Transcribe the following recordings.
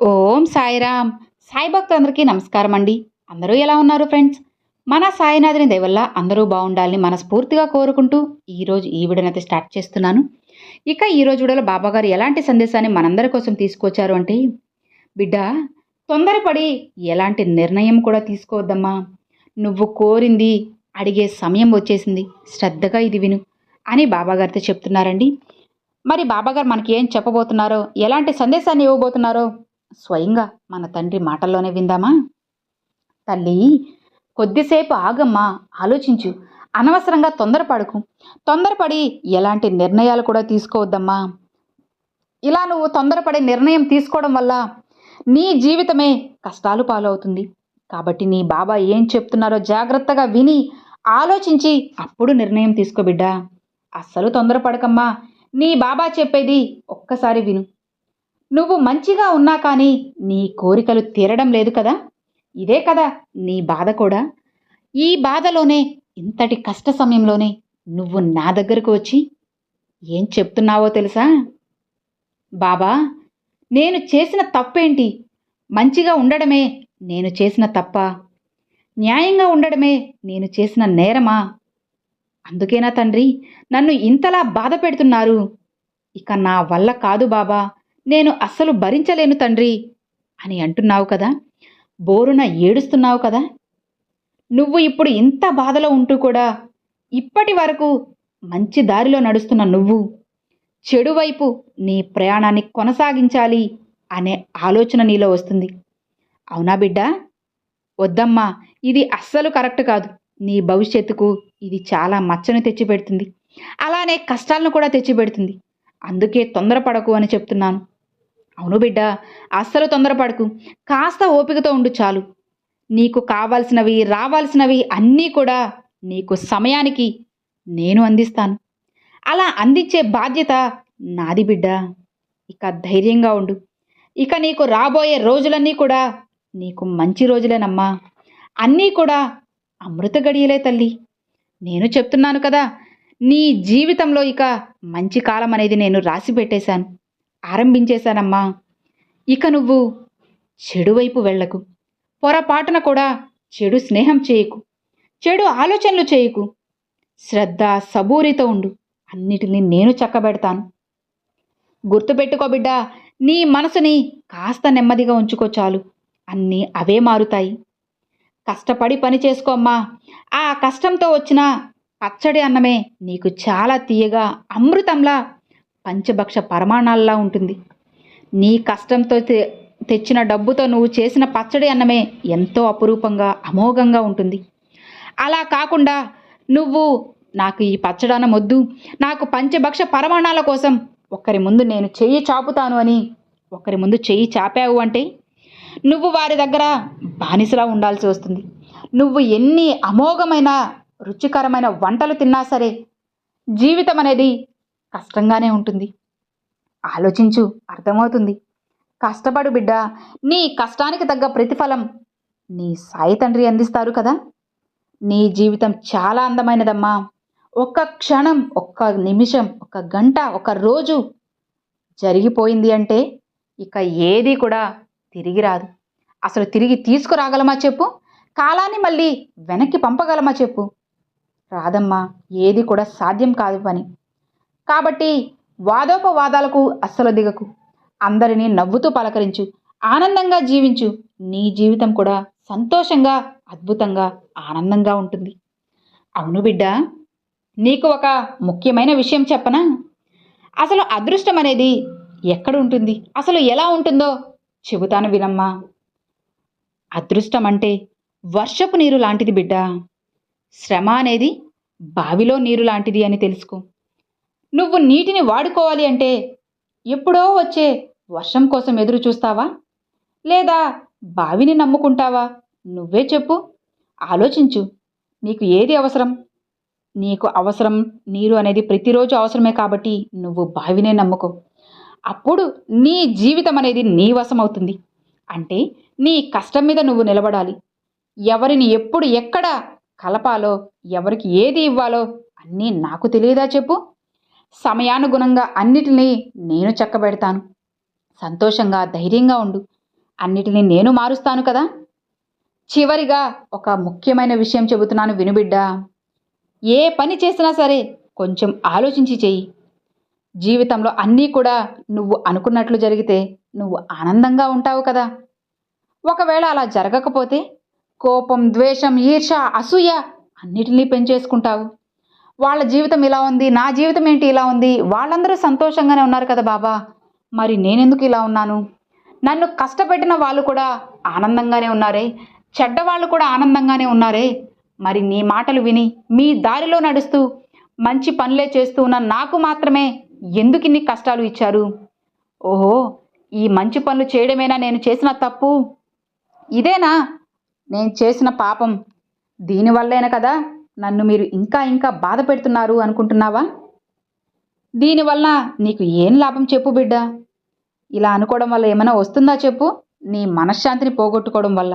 ఓం సాయిరామ్. సాయి భక్తులందరికీ నమస్కారం అండి. అందరూ ఎలా ఉన్నారు ఫ్రెండ్స్? మన సాయినాథుని దయవల్ల అందరూ బాగుండాలని మనస్ఫూర్తిగా కోరుకుంటూ ఈరోజు ఈ వీడియోనైతే స్టార్ట్ చేస్తున్నాను. ఇక ఈరోజు వీడియోలో బాబాగారు ఎలాంటి సందేశాన్ని మనందరి కోసం తీసుకొచ్చారు అంటే బిడ్డ తొందరపడి ఎలాంటి నిర్ణయం కూడా తీసుకోవద్దమ్మా. నువ్వు కోరింది అడిగే సమయం వచ్చేసింది. శ్రద్ధగా ఇది విను అని బాబాగారితో చెప్తున్నారండి. మరి బాబాగారు మనకి ఏం చెప్పబోతున్నారో ఎలాంటి సందేశాన్ని ఇవ్వబోతున్నారో స్వయంగా మన తండ్రి మాటల్లోనే విందామా? తల్లి కొద్దిసేపు ఆగమ్మా ఆలోచించు. అనవసరంగా తొందరపడకు. తొందరపడి ఎలాంటి నిర్ణయాలు కూడా తీసుకోవద్దమ్మా. ఇలా నువ్వు తొందరపడే నిర్ణయం తీసుకోవడం వల్ల నీ జీవితమే కష్టాలు పాలవుతుంది. కాబట్టి నీ బాబా ఏం చెప్తున్నారో జాగ్రత్తగా విని ఆలోచించి అప్పుడు నిర్ణయం తీసుకోబిడ్డా అస్సలు తొందరపడకమ్మా. నీ బాబా చెప్పేది ఒక్కసారి విను. నువ్వు మంచిగా ఉన్నా కానీ నీ కోరికలు తీరడం లేదు కదా? ఇదే కదా నీ బాధ కూడా? ఈ బాధలోనే ఇంతటి కష్ట సమయంలోనే నువ్వు నా దగ్గరకు వచ్చి ఏం చెప్తున్నావో తెలుసా? బాబా నేను చేసిన తప్పేంటి? మంచిగా ఉండడమే నేను చేసిన తప్ప న్యాయంగా ఉండడమే నేను చేసిన నేరమా? అందుకేనా తండ్రి నన్ను ఇంతలా బాధ పెడుతున్నారు? ఇక నా వల్ల కాదు బాబా. నేను అస్సలు భరించలేను తండ్రి అని అంటున్నావు కదా? బోరున ఏడుస్తున్నావు కదా? నువ్వు ఇప్పుడు ఇంత బాధలో ఉంటూ కూడా ఇప్పటి వరకు మంచి దారిలో నడుస్తున్న నువ్వు చెడువైపు నీ ప్రయాణాన్ని కొనసాగించాలి అనే ఆలోచన నీలో వస్తుంది. అవునా బిడ్డ? వద్దమ్మా ఇది అస్సలు కరెక్ట్ కాదు. నీ భవిష్యత్తుకు ఇది చాలా మచ్చను తెచ్చిపెడుతుంది. అలానే కష్టాలను కూడా తెచ్చిపెడుతుంది. అందుకే తొందరపడకు అని చెప్తున్నాను. అవును బిడ్డ అస్సలు తొందరపడకు. కాస్త ఓపికతో ఉండు చాలు. నీకు కావాల్సినవి రావాల్సినవి అన్నీ కూడా నీకు సమయానికి నేను అందిస్తాను. అలా అందించే బాధ్యత నాది బిడ్డ. ఇక ధైర్యంగా ఉండు. ఇక నీకు రాబోయే రోజులన్నీ కూడా నీకు మంచి రోజులేనమ్మా. అన్నీ కూడా అమృత గడియలే తల్లి. నేను చెప్తున్నాను కదా నీ జీవితంలో ఇక మంచి కాలం అనేది నేను రాసి పెట్టేశాను. ఆరంభించేశానమ్మా. ఇక నువ్వు చెడువైపు వెళ్ళకు వెళ్ళకు. పొరపాటున కూడా చెడు స్నేహం చేయకు. చెడు ఆలోచనలు చేయకు. శ్రద్ధ సబూరితో ఉండు. అన్నిటినీ నేను చక్కబెడతాను. గుర్తుపెట్టుకో బిడ్డ నీ మనసుని కాస్త నెమ్మదిగా ఉంచుకో చాలు. అన్నీ అవే మారుతాయి. కష్టపడి పని చేసుకోమ్మా ఆ కష్టంతో వచ్చిన పచ్చడి అన్నమే నీకు చాలా తీయగా అమృతంలా పంచభక్ష పరమాణాల్లా ఉంటుంది. నీ కష్టంతో తె- తెచ్చిన డబ్బుతో నువ్వు చేసిన పచ్చడి అన్నమే ఎంతో అపురూపంగా అమోఘంగా ఉంటుంది. అలా కాకుండా నువ్వు నాకు ఈ పచ్చడనం వద్దు నాకు పంచభక్ష పరమాణాల కోసం ఒకరి ముందు నేను చెయ్యి చాపుతాను అని ఒకరి ముందు చెయ్యి చాపావు అంటే నువ్వు వారి దగ్గర బానిసలా ఉండాల్సి వస్తుంది. నువ్వు ఎన్ని అమోఘమైన రుచికరమైన వంటలు తిన్నా సరే జీవితం అనేది కష్టంగానే ఉంటుంది. ఆలోచించు అర్థమవుతుంది. కష్టపడు బిడ్డ నీ కష్టానికి తగ్గ ప్రతిఫలం నీ సాయి తండ్రి అందిస్తారు కదా? నీ జీవితం చాలా అందమైనదమ్మా. ఒక్క క్షణం ఒక్క నిమిషం ఒక గంట ఒక రోజు జరిగిపోయింది అంటే ఇక ఏది కూడా తిరిగి రాదు. అసలు తిరిగి తీసుకురాగలమా చెప్పు? కాలాన్ని మళ్ళీ వెనక్కి పంపగలమా చెప్పు? రాదమ్మా ఏది కూడా సాధ్యం కాదు పని. కాబట్టి వాదోపవాదాలకు అస్సలు దిగకు. అందరినీ నవ్వుతూ పలకరించు. ఆనందంగా జీవించు. నీ జీవితం కూడా సంతోషంగా అద్భుతంగా ఆనందంగా ఉంటుంది. అవును బిడ్డ నీకు ఒక ముఖ్యమైన విషయం చెప్పనా? అసలు అదృష్టం అనేది ఎక్కడ ఉంటుంది అసలు ఎలా ఉంటుందో చెబుతాను వినమ్మా. అదృష్టం అంటే వర్షపు నీరు లాంటిది బిడ్డ. శ్రమ అనేది బావిలో నీరు లాంటిది అని తెలుసుకో. నువ్వు నీటిని వాడుకోవాలి అంటే ఎప్పుడో వచ్చే వర్షం కోసం ఎదురు చూస్తావా? లేదా బావిని నమ్ముకుంటావా? నువ్వే చెప్పు. ఆలోచించు. నీకు ఏది అవసరం? నీకు అవసరం నీరు అనేది ప్రతిరోజు అవసరమే కాబట్టి నువ్వు బావినే నమ్ముకో. అప్పుడు నీ జీవితం అనేది నీ వశమవుతుంది అంటే నీ కష్టం మీద నువ్వు నిలబడాలి. ఎవరిని ఎప్పుడు ఎక్కడ కలపాలో ఎవరికి ఏది ఇవ్వాలో అన్నీ నాకు తెలియదా చెప్పు. సమయానుగుణంగా అన్నిటినీ నేను చక్కబెడతాను. సంతోషంగా ధైర్యంగా ఉండు. అన్నిటినీ నేను మారుస్తాను కదా? చివరిగా ఒక ముఖ్యమైన విషయం చెబుతున్నాను వినుబిడ్డా. ఏ పని చేసినా సరే కొంచెం ఆలోచించి చెయ్యి. జీవితంలో అన్నీ కూడా నువ్వు అనుకున్నట్లు జరిగితే నువ్వు ఆనందంగా ఉంటావు కదా? ఒకవేళ అలా జరగకపోతే కోపం ద్వేషం ఈర్ష అసూయ అన్నిటినీ పెంచేసుకుంటావు. వాళ్ళ జీవితం ఇలా ఉంది నా జీవితం ఏంటి ఇలా ఉంది వాళ్ళందరూ సంతోషంగానే ఉన్నారు కదా బాబా. మరి నేనెందుకు ఇలా ఉన్నాను? నన్ను కష్టపెట్టిన వాళ్ళు కూడా ఆనందంగానే ఉన్నారే చెడ్డవాళ్ళు కూడా ఆనందంగానే ఉన్నారే. మరి నీ మాటలు విని మీ దారిలో నడుస్తూ మంచి పనులే చేస్తూ ఉన్న నాకు మాత్రమే ఎందుకు ఇన్ని కష్టాలు ఇచ్చారు? ఓహో ఈ మంచి పనులు చేయడమేనా నేను చేసిన తప్పు? ఇదేనా? నేను చేసిన పాపం. దీనివల్లేనా కదా? నన్ను మీరు ఇంకా ఇంకా బాధ పెడుతున్నారు అనుకుంటున్నావా? దీనివల్ల నీకు ఏం లాభం చెప్పు బిడ్డ. ఇలా అనుకోవడం వల్ల ఏమైనా వస్తుందా చెప్పు? నీ మనశ్శాంతిని పోగొట్టుకోవడం వల్ల.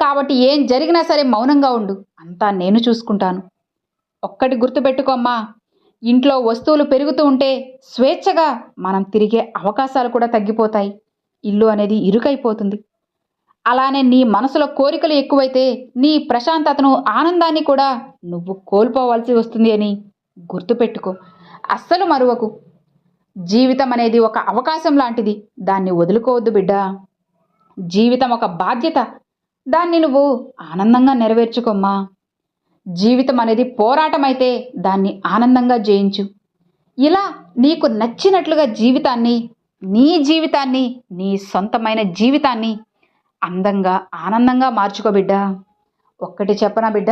కాబట్టి ఏం జరిగినా సరే మౌనంగా ఉండు. అంతా నేను చూసుకుంటాను. ఒక్కటి గుర్తుపెట్టుకోమ్మా. ఇంట్లో వస్తువులు పెరుగుతూ ఉంటే స్వేచ్ఛగా మనం తిరిగే అవకాశాలు కూడా తగ్గిపోతాయి. ఇల్లు అనేది ఇరుకైపోతుంది. అలానే నీ మనసులో కోరికలు ఎక్కువైతే నీ ప్రశాంతతను ఆనందాన్ని కూడా నువ్వు కోల్పోవాల్సి వస్తుంది అని గుర్తుపెట్టుకో. అస్సలు మరువకు. జీవితం అనేది ఒక అవకాశం లాంటిది. దాన్ని వదులుకోవద్దు బిడ్డ. జీవితం ఒక బాధ్యత. దాన్ని నువ్వు ఆనందంగా నెరవేర్చుకోమ్మా. జీవితం అనేది పోరాటం అయితే దాన్ని ఆనందంగా జయించు. ఇలా నీకు నచ్చినట్లుగా జీవితాన్ని నీ జీవితాన్ని నీ సొంతమైన జీవితాన్ని అందంగా ఆనందంగా మార్చుకో బిడ్డ. ఒక్కటి చెప్పనా బిడ్డ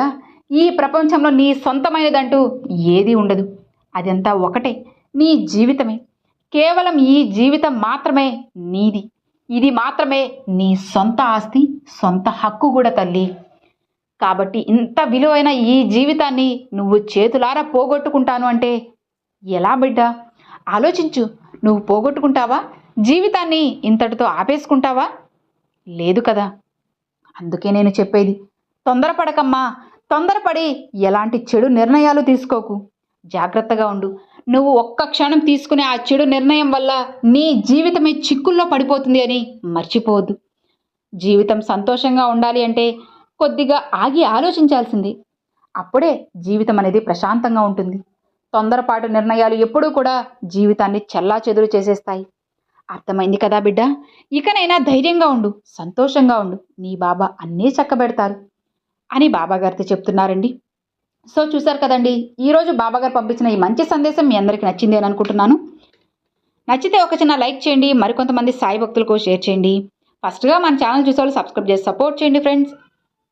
ఈ ప్రపంచంలో నీ సొంతమైనదంటూ ఏదీ ఉండదు. అదంతా ఒకటే నీ జీవితమే. కేవలం ఈ జీవితం మాత్రమే నీది. ఇది మాత్రమే నీ సొంత ఆస్తి సొంత హక్కు కూడా తల్లి. కాబట్టి ఇంత విలువైన ఈ జీవితాన్ని నువ్వు చేతులారా పోగొట్టుకుంటాను అంటే ఎలా బిడ్డ? ఆలోచించు నువ్వు పోగొట్టుకుంటావా? జీవితాన్ని ఇంతటితో ఆపేసుకుంటావా? లేదు కదా. అందుకే నేను చెప్పేది తొందరపడకమ్మా తొందరపడి ఎలాంటి చెడు నిర్ణయాలు తీసుకోకు. జాగ్రత్తగా ఉండు. నువ్వు ఒక్క క్షణం తీసుకునే ఆ చెడు నిర్ణయం వల్ల నీ జీవితమే చిక్కుల్లో పడిపోతుంది అని మర్చిపోవద్దు. జీవితం సంతోషంగా ఉండాలి అంటే కొద్దిగా ఆగి ఆలోచించాల్సింది. అప్పుడే జీవితం అనేది ప్రశాంతంగా ఉంటుంది. తొందరపాటు నిర్ణయాలు ఎప్పుడూ కూడా జీవితాన్ని చెల్లా చెదురు చేసేస్తాయి. అర్థమైంది కదా బిడ్డ? ఇకనైనా ధైర్యంగా ఉండు సంతోషంగా ఉండు. నీ బాబా అన్నీ చక్కబెడతారు అని బాబాగారితో చెప్తున్నారండి. సో చూసారు కదండి ఈరోజు బాబాగారు పంపించిన ఈ మంచి సందేశం మీ అందరికీ నచ్చింది అని అనుకుంటున్నాను. నచ్చితే ఒక చిన్న లైక్ చేయండి మరికొంతమంది సాయి భక్తులకు షేర్ చేయండి. ఫస్ట్గా మన ఛానల్ చూసేవాళ్ళు సబ్స్క్రైబ్ చేసి సపోర్ట్ చేయండి friends.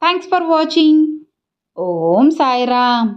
Thanks for watching. Om Sairam.